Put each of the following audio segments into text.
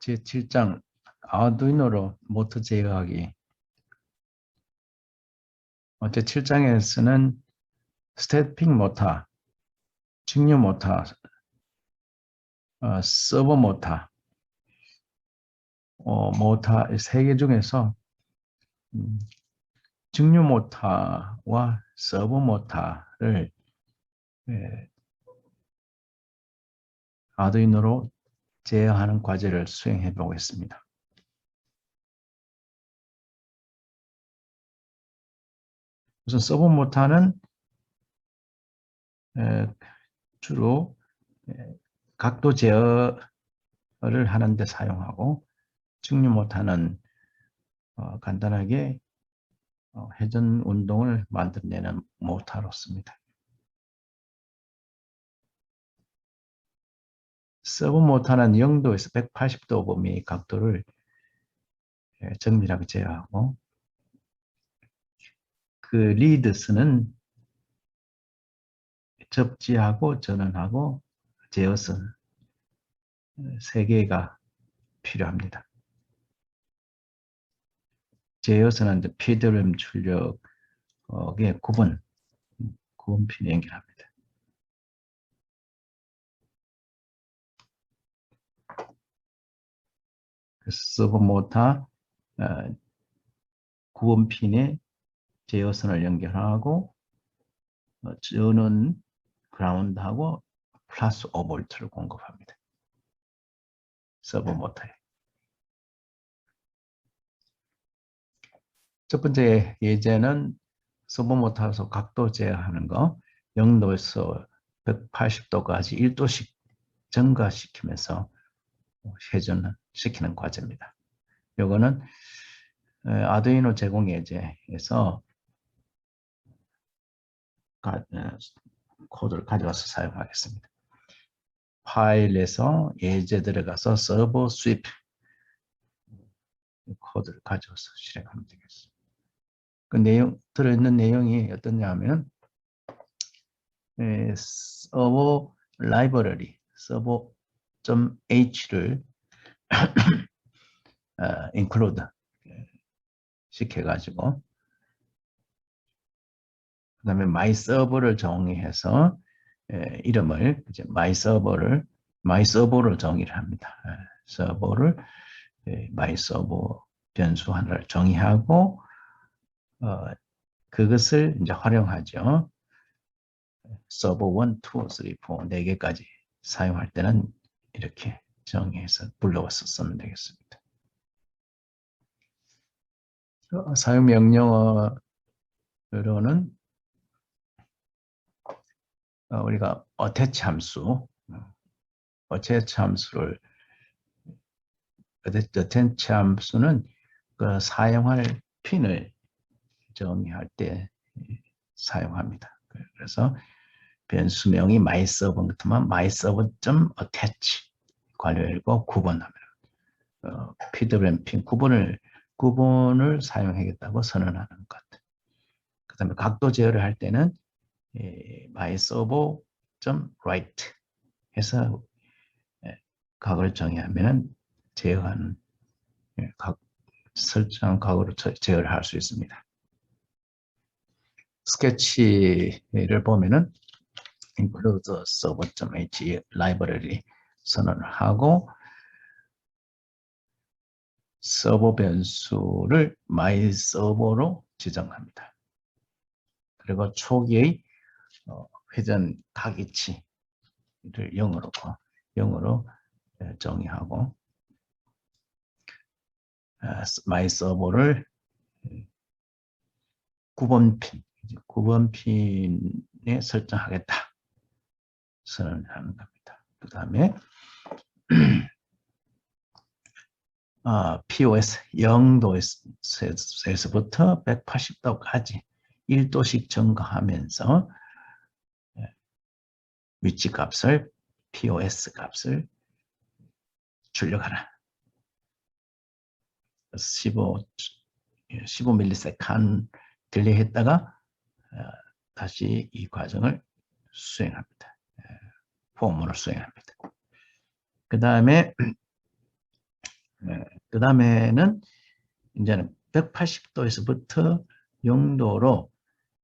제7장 아두이노로 모터 제어하기. 어, 제7장에서는 스태핑 모터, 직류 모터, 어, 서버 모터, 어, 모터 세 개 중에서 음, 직류 모터와 서버 모터를 예, 아두이노로 제어하는 과제를 수행해 보겠습니다. 우선 서버 모터는 에, 주로 에, 각도 제어를 하는데 사용하고 직류 모터는 어, 간단하게 어, 회전 운동을 만들어내는 모터로습니다. 서브 모터는 0도에서 180도 범위 각도를 예, 정밀하게 제어하고 그 리드스는 접지하고 전원하고 제어선 세 개가 필요합니다. 제어선은 PWM 출력의 구분, 구분핀 연결합니다. 서버 모터 어, 구원핀에 제어선을 연결하고 어, 저는 그라운드하고 플러스 5볼트를 공급합니다. 서버 모터에. 첫 번째 예제는 서버 모터에서 각도 제어하는 거 0도에서 180도까지 1도씩 증가시키면서 회전을 시키는 과제입니다. 요거는 아두이노 제공 예제에서 코드를 가져와서 사용하겠습니다. 파일에서 예제 들어가서 서버 스윕 코드를 가져와서 실행하면 되겠습니다. 그 내용 들어있는 내용이 서버 라이브러리 서버 .h를 어, include 시켜가지고 그 다음에 my server를 정의해서 에, 이름을 이제 my server를 my server를 정의를 합니다. 에, 서버를 에, my server 변수 하나를 정의하고 어, 그것을 이제 활용하죠. 서버 1, 2, 3, 4, 4개까지 사용할 때는 이렇게 정의해서 불러와서 쓰면 되겠습니다. 사용 명령어로는 어, 우리가 attach 함수, attach 함수를 attach 함수는 그 사용할 핀을 정의할 때 사용합니다. 그래서 변수명이 myserver 같으면 myserver.attach 관료일고 구분하면 어, PWM 핀 구분을 구분을 사용하겠다고 선언하는 것. 그 다음에 각도 제어를 할 때는 예, myserver.write 해서 예, 각을 정의하면 제어하는 예, 각 설정 각으로 제어를 할 수 있습니다. 스케치를 보면은 include server.h 라이브러리 선언을 하고 서버 변수를 my 서버로 지정합니다. 그리고 초기의 어, 회전 가기치를 0으로 0으로 정의하고 my 서버를 9번 핀 9번 핀에 설정하겠다 선언하는 겁니다. 그 다음에 아, POS 0도에서부터 180도까지 1도씩 증가하면서 예, 위치 값을 POS 값을 출력하라. 15 15ms 딜레이 했다가 어, 다시 이 과정을 수행합니다. 예, 폼으로 수행합니다. 그 다음에 그 다음에는 이제는 180도에서부터 0도로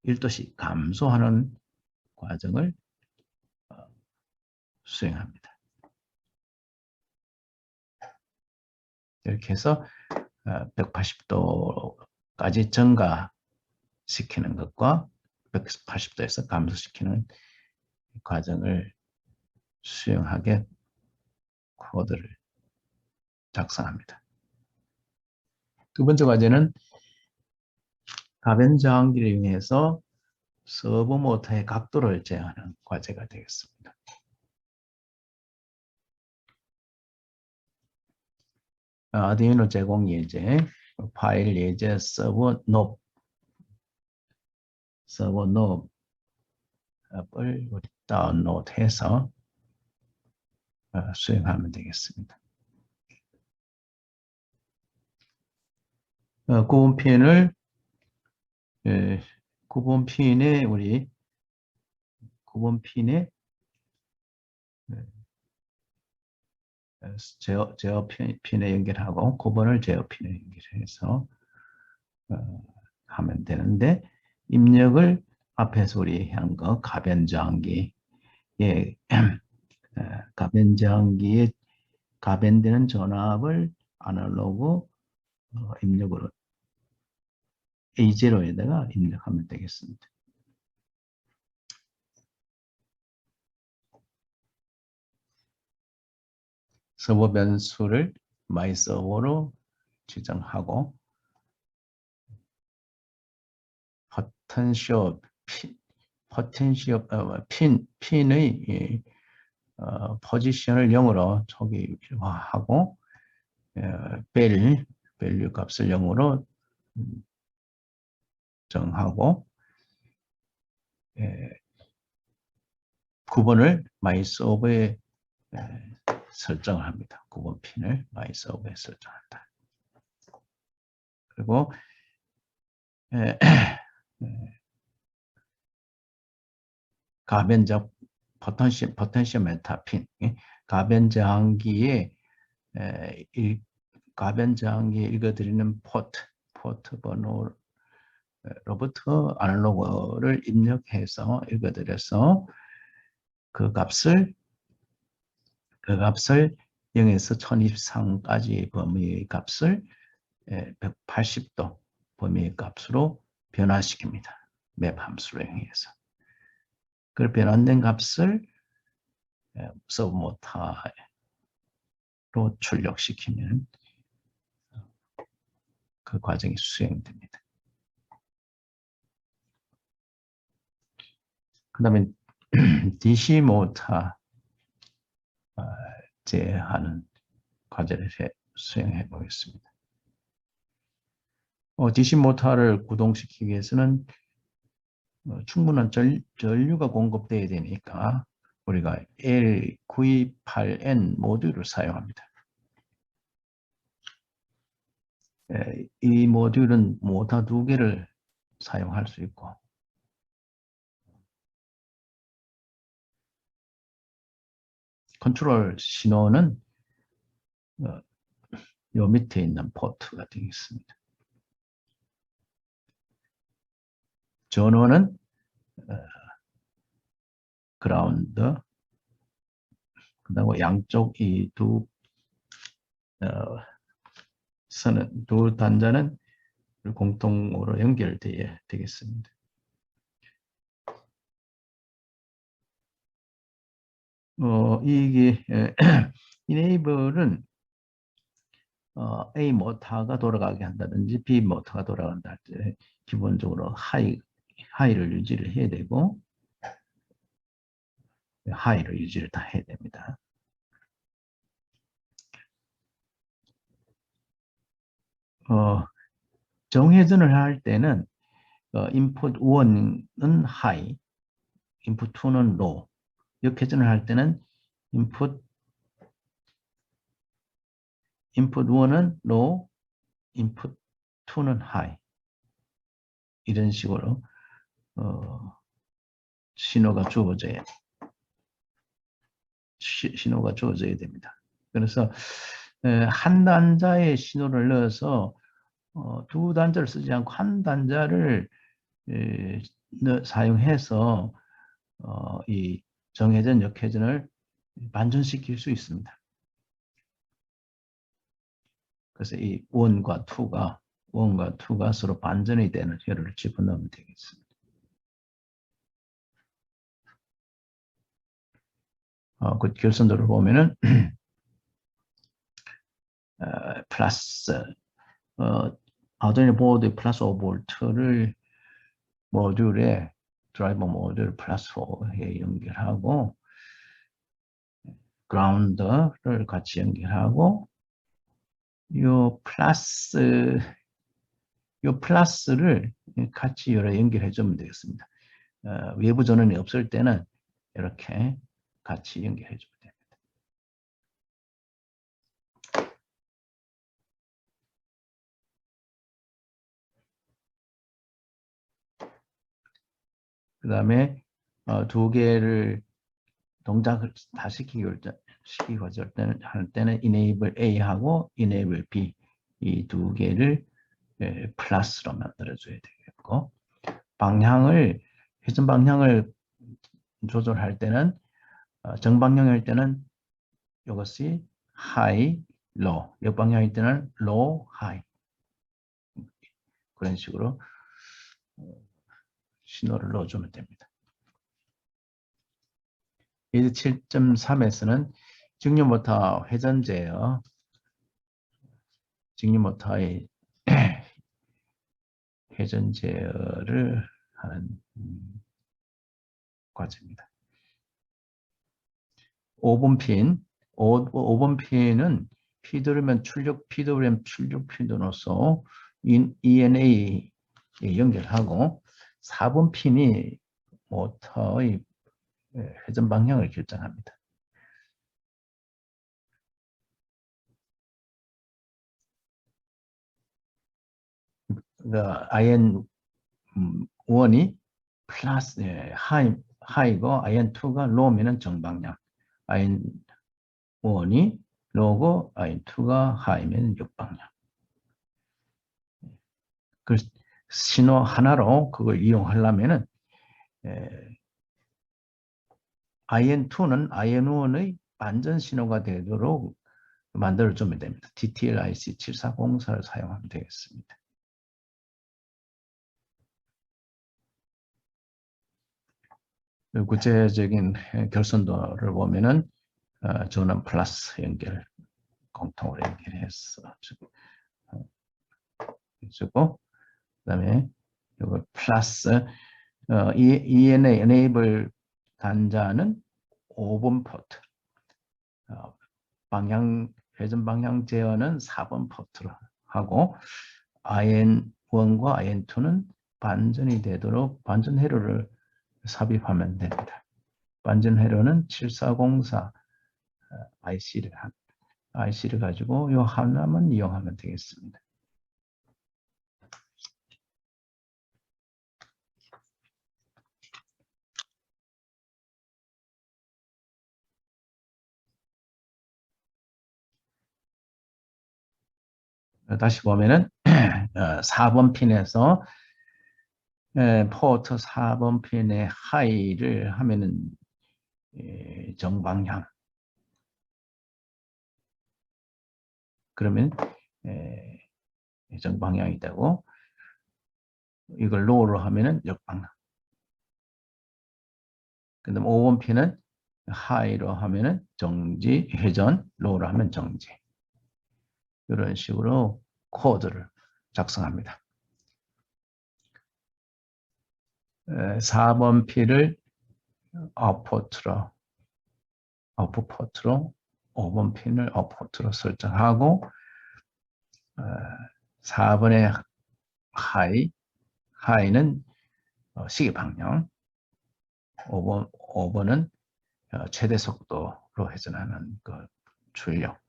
1도씩 감소하는 과정을 어, 수행합니다. 이렇게 해서 180도까지 어, 증가시키는 것과 180도에서 감소시키는 과정을 수행하게 코드를 작성합니다. 두 번째 과제는 가변 저항기를 이용해서 서버 모터의 각도를 제어하는 과제가 되겠습니다. 아두이노 제공 예제, 파일 예제 서버 높, 서버 높을 다운로드해서 어, 수행하면 되겠습니다. 어, 구분핀을 예, 구분핀에 우리 구분핀에 예, 제어, 제어 핀에 연결하고 9번을 제어 핀에 연결해서 어, 하면 되는데 입력을 앞에서 우리 한 거 가변 저항기 예, 어, 가변 저항기에 가변되는 전압을 아날로그 어, 입력으로 A0에다가 입력하면 되겠습니다. 서버 변수를 마이 서버로 지정하고 포텐시오 핀, 포텐시오 어, 핀 핀의 어, 포지션을 0으로 초기화하고 어, 벨 밸류 값을 0으로 정하고 예, 9번을 마이서버에 예, 설정을 합니다. 9번 핀을 마이서버에 설정한다. 그리고 예, 예, 가변적 포텐시, 포텐시 메타 핀, 예, 가변 저항기에 가변 저항기에 읽어드리는 포트, 포트 번호 로부터 아날로그를 입력해서 읽어드려서 그 값을 그 값을 0에서 1023까지 범위의 값을 180도 범위의 값으로 변화시킵니다. 맵 함수를 이용해서. 그 변환된 값을 서브모타로 출력시키면 그 과정이 수행됩니다. 그 다음에 DC 모터 아, 제하는 과제를 수행해 보겠습니다. 어, DC 모터를 구동시키기 위해서는 어, 충분한 전, 전류가 공급되어야 되니까 우리가 L928N 모듈을 사용합니다. 에, 이 모듈은 모터 두 개를 사용할 수 있고 컨트롤 신호는 어, 요 밑에 있는 포트가 되겠습니다. 전원은 어, 그라운드 그다음 양쪽 이두 어, 선은 두 단자는 공통으로 연결되어야 되겠습니다. 어, 이게 이네이블은 어, A 모터가 돌아가게 한다든지 B 모터가 돌아간다 할 때 기본적으로 하이 하이를 유지를 해야 되고 하이를 유지를 다 해야 됩니다. 어, 정회전을 할 때는 어, 인풋 1은 하이, 인풋 2는 로우, 역회전을 할 때는 input input 1은 low, input 2는 high 이런 식으로 어, 신호가 주어져야 시, 신호가 주어져야 됩니다. 그래서 에, 한 단자의 신호를 넣어서 어, 두 단자를 쓰지 않고 한 단자를 사용해서 어, 이 정회전, 역회전을 반전시킬 수 있습니다. 그래서 이 원과 투가 원과 투가 서로 반전이 되는 혈을 집어넣으면 되겠습니다. 어, 그 결선도를 보면은 어, 플러스 어, 아두이노 보드 플러스 5볼트를 모듈에 드라이버 모듈 플러스 4에 연결하고 그라운드를 같이 연결하고 요 플러스 요 플러스를 같이 연결해 주면 되겠습니다. 어, 외부 전원이 없을 때는 이렇게 같이 연결해 주면 됩니다. 그 다음에 어, 두 개를 동작을 다 시키고 할 때는 할 때는 enable A 하고 enable B 이 두 개를 예, 플러스로 만들어 줘야 되겠고 방향을 회전 방향을 조절할 때는 어, 정방향일 때는 이것이 high, low, 역방향일 때는 low, high 그런 식으로 어, 신호를 넣어주면 됩니다. 이제 7.3에서는 직류 모터 회전제어 직류 모터의 회전 제어를 하는 음, 과제입니다. 5번 핀, 5, 번 핀은 PWM 출력, PWM 출력 핀으로서 ENA 에 연결하고 4번 핀이 모터의 회전 방향을 결정합니다. 그 IN 1이 플러스 예, 하이 하이고 IN2가 로우면은 정방향. IN 1이 로고 IN2가 하이면 역방향. 그 신호 하나로 그걸 이용하려면은 에, IN2는 IN1의 반전 신호가 되도록 만들어 주면 됩니다. DTL-IC 7404를 사용하면 되겠습니다. 구체적인 결선도를 보면은 어, 저는 플러스 연결 공통으로 연결해서 주고 그다음에 이거 플러스 어, ENA enable 단자는 5번 포트 어, 방향 회전 방향 제어는 4번 포트로 하고 IN1과 IN2는 반전이 되도록 반전 회로를 삽입하면 됩니다. 반전 회로는 7404 IC를 한 IC를 가지고 이 하나만 이용하면 되겠습니다. 다시 보면은 4번 핀에서 포트 4번 핀의 하이를 하면은 정방향. 그러면 정방향이 되고. 이걸 로우로 하면은 역방향. 그 다음 5번 핀은 하이로 하면은 정지 회전 로우로 하면 정지. 이런 식으로 코드를 작성합니다. 4번 P를 아웃포트로 아웃포트로 5번 핀을 아웃포트로 설정하고 4번의 하이 하이는 어, 시계 방향 5번 5번은 어, 최대 속도로 회전하는 그 출력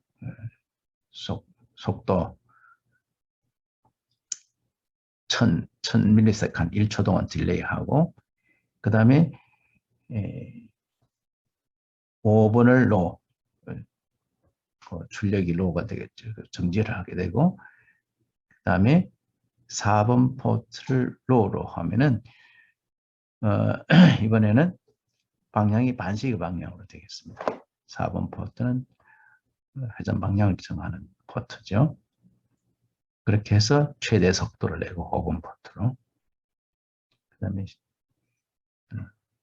속 속도 1000, 1000ms 1초 동안 딜레이하고 그 다음에 5번을 로 어, 출력이 로우가 되겠죠. 그 정지를 하게 되고 그 다음에 4번 포트를 로우로 하면은 어, 이번에는 방향이 반시계 방향으로 되겠습니다. 4번 포트는 회전 방향을 정하는 포트죠. 그렇게 해서 최대 속도를 내고 5번 포트로 그 다음에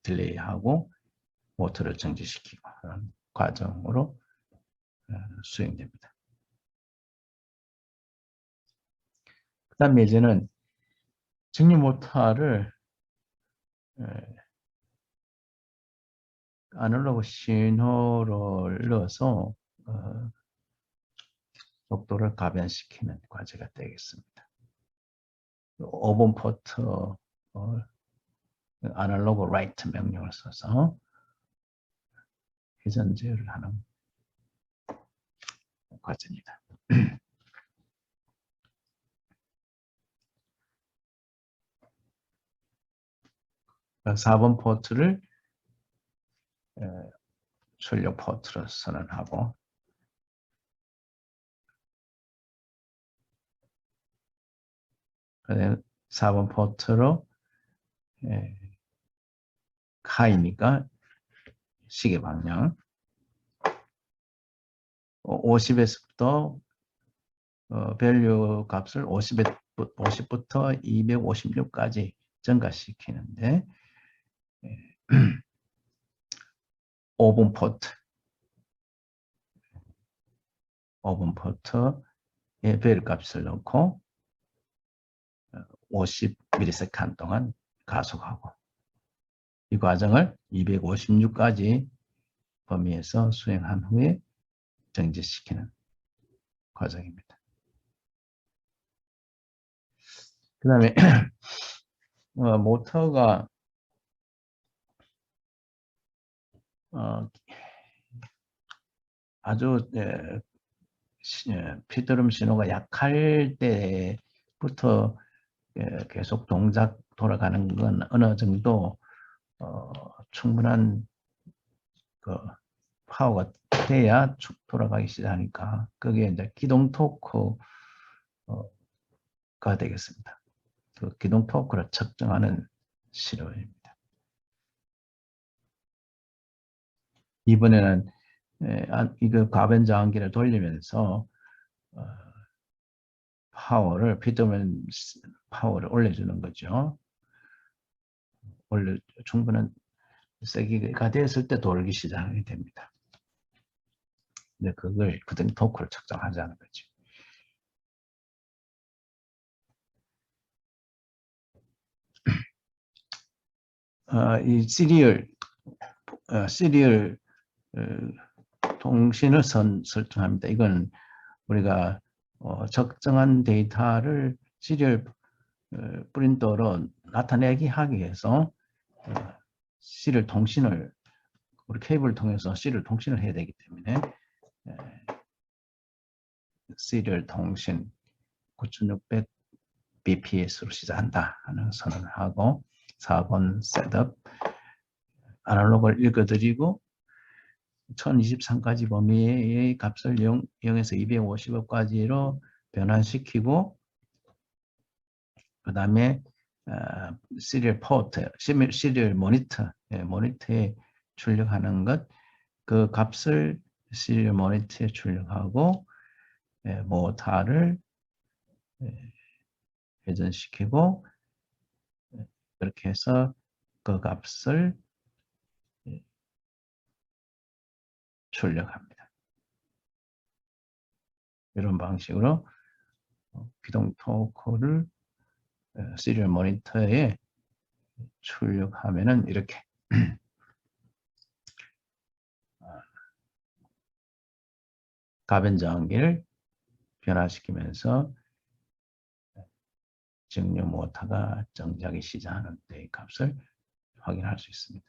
딜레이하고 모터를 정지시키고 그런 과정으로 어, 수행됩니다. 그 다음에 이제는 정리 모터를 아날로그 신호를 넣어서 어, 속도를 가변시키는 과제가 되겠습니다. 5번 포트 어, 아날로그 라이트 명령을 써서 회전 제어를 하는 과제입니다. 4번 포트를 출력 포트로 선언하고 4번 포트로 카이니까 시계 방향. 50에서부터 어, 밸류 값을 50에, 50부터 256까지 증가시키는데 5분 포트. 5분 포트에 밸류 값을 넣고 50ms 동안 가속하고 이 과정을 256까지 범위에서 수행한 후에 정지시키는 과정입니다. 그 다음에 어, 모터가 어, 아주 예, 예, 피드름 신호가 약할 때부터 예, 계속 동작 돌아가는 건 어느 정도 어, 충분한 그 파워가 돼야 쭉 돌아가기 시작하니까 그게 이제 기동 토크가 되겠습니다. 그 기동 토크를 측정하는 시료입니다. 이번에는 이거 가변 저항기를 돌리면서 어, 파워를 피드면 파워를 올려주는 거죠. 올려 충분한 세기가 됐을 때 돌기 시작이 됩니다. 근데 그걸 그등 토크를 측정하자는 거죠. 어, 이 시리얼 어, 시리얼 어, 통신을 선, 설정합니다. 이건 우리가 어, 적정한 데이터를 시리얼 어, 프린터로 나타내기 하기 위해서 어, 시리얼 통신을 우리 케이블을 통해서 시리얼 통신을 해야 되기 때문에 시리얼 통신 9600 bps로 시작한다 하는 선언을 하고 4번 셋업 아날로그를 읽어드리고 1023까지 범위의 값을 0, 0에서 250억까지로 변환시키고 그 다음에 어, 시리얼 포트, 시리얼 모니터, 예, 모니터에 출력하는 것, 그 값을 시리얼 모니터에 출력하고 예, 모타를 예, 회전시키고 예, 그렇게 해서 그 값을 예, 출력합니다. 이런 방식으로 기동 토크를 시리얼 모니터에 출력하면은 이렇게 가변 저항기를 변화시키면서 정류 모터가 정작이 시작하는 때의 값을 확인할 수 있습니다.